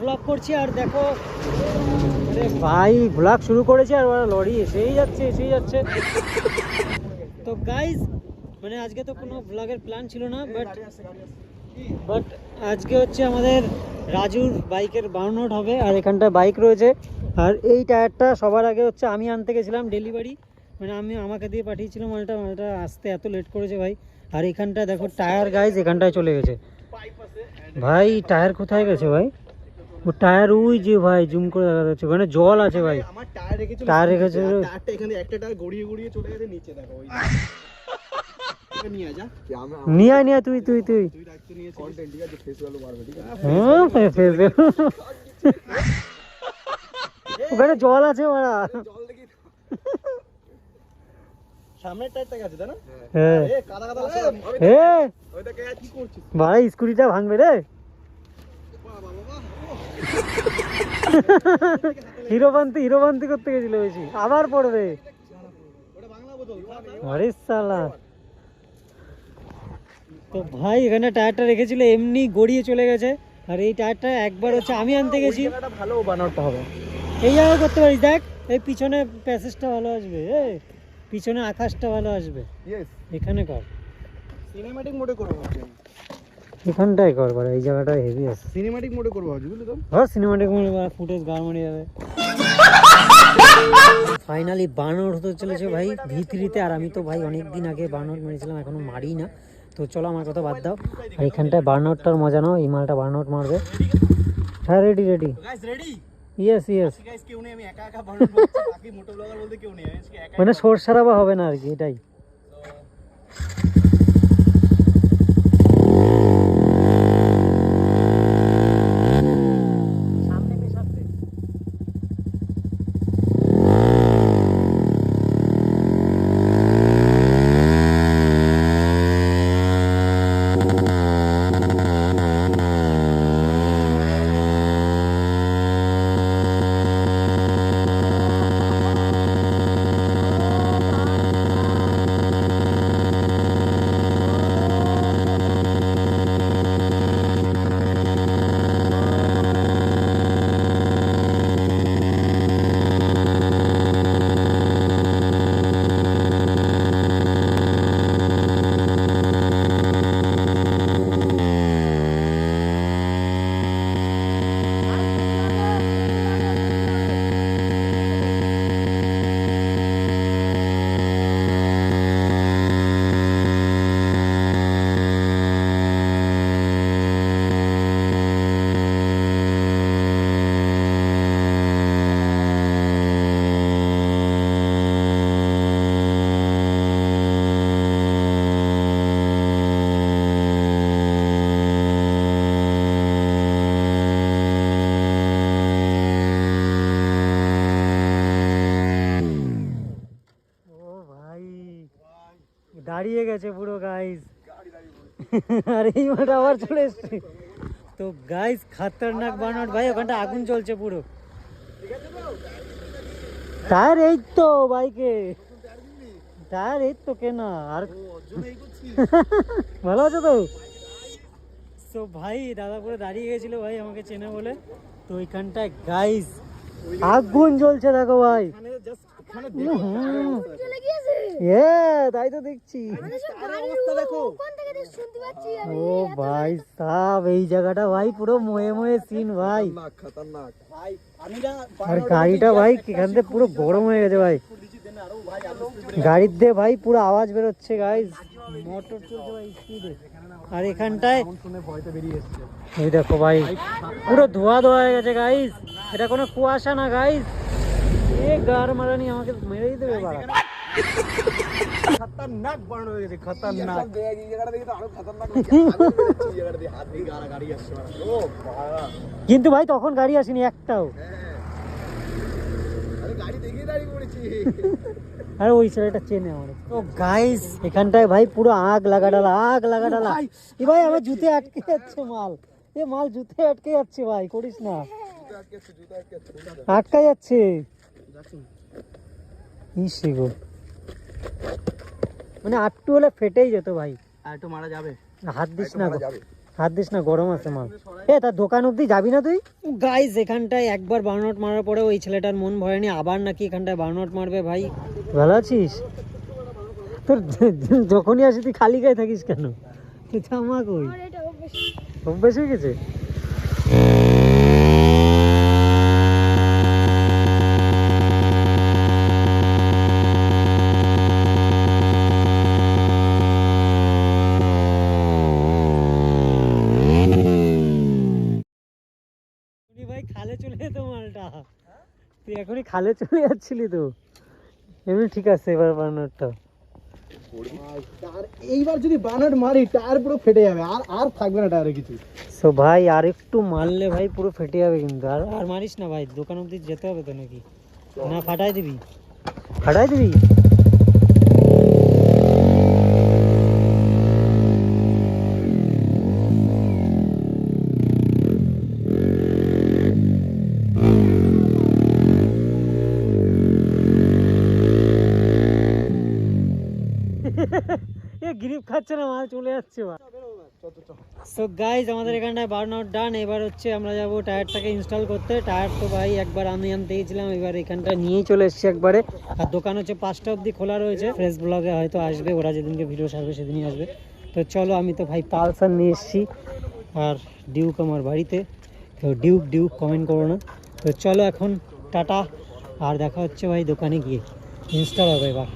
Blog করছি আর দেখো ভাই ব্লগ শুরু করেছে আর ওরা লরি এসেই যাচ্ছে এসেই যাচ্ছে। তো গাইজ মানে আজকে তো কোনো ব্লগের প্ল্যান ছিল না বাট বাট আজকে হচ্ছে আমাদের রাজুর বাইকের বার্নআউট হবে আর এখানটায় বাইক রয়েছে। আর এই টায়ারটা সবার আগে হচ্ছে আমি আনতে গেছিলাম ডেলিভারি মানে আমি আমাকে দিয়ে পাঠিয়েছিলাম, মালটা মালটা আসতে এত লেট করেছে ভাই। আর এখানটায় দেখো টায়ার গাইজ এখানটায় চলে গেছে। ভাই টায়ার কোথায় গেছে ভাই? ও টায়ার ওই যে ভাই জুম করে দেখা যাচ্ছে। ওখানে জল আছে ভাই। আমার টায়ার রেখেছিল টায়ার রেখেছে টায়ারটা এখানে একটা টায়ার গড়িয়ে গড়িয়ে চলে গেছে নিচে দেখো ওই নিয়ে যা। নিয়ে নিয়ে তুই তুই তুই। তুই দায়িত্ব নিয়েছিস কন্টেন্ট ঠিক আছে ফেস ভ্যালু বাড়বে ঠিক আছে? হ্যাঁ ফে- ফে- ফে- ওখানে জল আছে মারা। জল দেখি সামনের টায়ারটা গেছে তাই না? হ্যাঁ। কাদা কাদা আছে হে ওই দেখে কি করছিস? ভাই স্কুটিটা ভাঙবে রে। হিরোবান্তি হিরোবান্তি করতে গেছিল বেশি। আবার পড়বে। আরে সালা। তো ভাই এখানে টায়ারটা রেখেছিল এমনি গড়িয়ে চলে গেছে। আর এই টায়ারটা একবার হচ্ছে আমি আনতে গেছি। ভালো বানাতে হবে এই জায়গায় করতে পারিস দেখ। এই পিছনে প্যাসেজটা ভালো আসবে পিছনে আকাশটা ভালো আসবে। এখানে কর। সিনেম্যাটিক মোডে করব এখানটাই কর বাড়া এই জায়গাটা হেভি আছে। সিনেম্যাটিক মোডে করব ভাবছি বুঝলি তো? ধর সিনেমাটিক ফুটেজ গার মারি যাবে। ফাইনালি বার্নআউট হতে চলেছে ভাই ভিতরিতে আর আমি তো ভাই অনেক দিন আগে বার্নআউট মেরেছিলাম এখনও মারি না। তো চলো আমার কথা বাদ দাও। আর এখানটায় বার্নআউটটার মজা নাও এই মালটা বার্নআউট মারবে। হ্যাঁ রেডি রেডি ইয়েস ইয়েস মানে সোর সারাবা হবে না আর কি এটাই সামনে পেছাতে ও ভাই দাঁড়িয়ে গেছে পুরো গাইস আর এই মাঠে আবার চলে এসছে। তো গাইস খাতারনাক বানাট ভাই, ওখানটা আগুন চলছে পুরো। টায়ার এই তো বাইকে টায়ার এই তো কেনা, আর ভালো আছো তো? তো ভাই, দাদা পুরো দাঁড়িয়ে গেছিল, ভাই, আমাকে চেনে বলে। তো ওইখানটায় গাইস আগুন জ্বলছে, দেখো ভাই। তাই তো দেখছি। ও ভাই সাব এই জায়গাটা ভাই পুরো ময়ে ময়ে সিন ভাই। আর গাড়িটা ভাই এখান থেকে পুরো গরম হয়ে গেছে ভাই। গাড়ির দিয়ে ভাই পুরো আওয়াজ বেরোচ্ছে গাইজ মোটর চলছে ভাই স্পিডে আর এখানটায় এই দেখো ভাই পুরো ধোয়া ধোয়া হয়ে গেছে গাইজ এটা কোনো কুয়াশা না গাইজ এ গার মারানি আমাকে মেরেই দেবে বাড়া খতরনাক বার্ন হয়ে গেছে খতরনাক এই জায়গাটা দেখি তো আরও খতরনাক লাগছে এই জায়গাটা দিয়ে হাত দিয়ে গাড়া গাড়ি আসছে ও বাবা কিন্তু ভাই তখন গাড়ি আসেনি একটাও আমি গাড়ি দেখেই দাঁড়িয়ে পড়েছি আর ওই সাইডটা চেনে আমার ও গাইস এখানটায় ভাই পুরো আগ লাগা ডালা আগ লাগা ডালা এ ভাই আমার জুতে আটকে যাচ্ছে মাল এ মাল জুতে আটকে যাচ্ছে ভাই করিস না জুতো আটকে আছে জুতো আটকে আছে আটকা যাচ্ছে ইসে গো মানে আটটু হলে ফেটেই যেত ভাই। আর একটু মারা যাবে। হাত দিস না হাত দিস না গরম আছে মাল। এ তার দোকান অবধি যাবি না তুই? গাইজ এখানটায় একবার বার্নআউট মারার পরে ওই ছেলেটার মন ভরেনি আবার নাকি এখানটায় বার্নআউট মারবে ভাই। ভালো আছিস? তোর যখনই আসি তুই খালি গায়ে থাকিস কেন? তুই জামা কই? অভ্যেস হয়ে গেছে? এখনই খালে চলে যাচ্ছিলি তো। এমনি ঠিক আছে এবার বানরটা। আর এইবার যদি বানার মারি টায়ার পুরো ফেটে যাবে। আর আর থাকবে না টায়ারে কিছু। সো ভাই আর একটু মারলে ভাই পুরো ফেটে যাবে কিন্তু। আর আর মারিস না ভাই দোকান অবধি যেতে হবে তো নাকি? না ফাটাই দিবি। ফাটাই দিবি এ গ্রিপ খাচ্ছে না, মাল চলে যাচ্ছে সো গাইজ আমাদের এখানটায় বার্ন আউট ডান এবার হচ্ছে আমরা যাব টায়ারটাকে ইনস্টল করতে। টায়ার তো ভাই একবার আমি আনতে গেছিলাম, এবার এখানটা নিয়েই চলে এসেছি একবারে। আর দোকান হচ্ছে পাঁচটা অবধি খোলা রয়েছে। ফ্রেশ ব্লগে হয়তো আসবে, ওরা যেদিনকে ভিডিও ছাড়বে সেদিনই আসবে। তো চলো, আমি তো ভাই পালসার নিয়ে এসেছি, আর ডিউক আমার বাড়িতে। তো ডিউক ডিউক কমেন্ট করো না। তো চলো এখন টাটা, আর দেখা হচ্ছে ভাই দোকানে গিয়ে। ইনস্টল হবে এবার।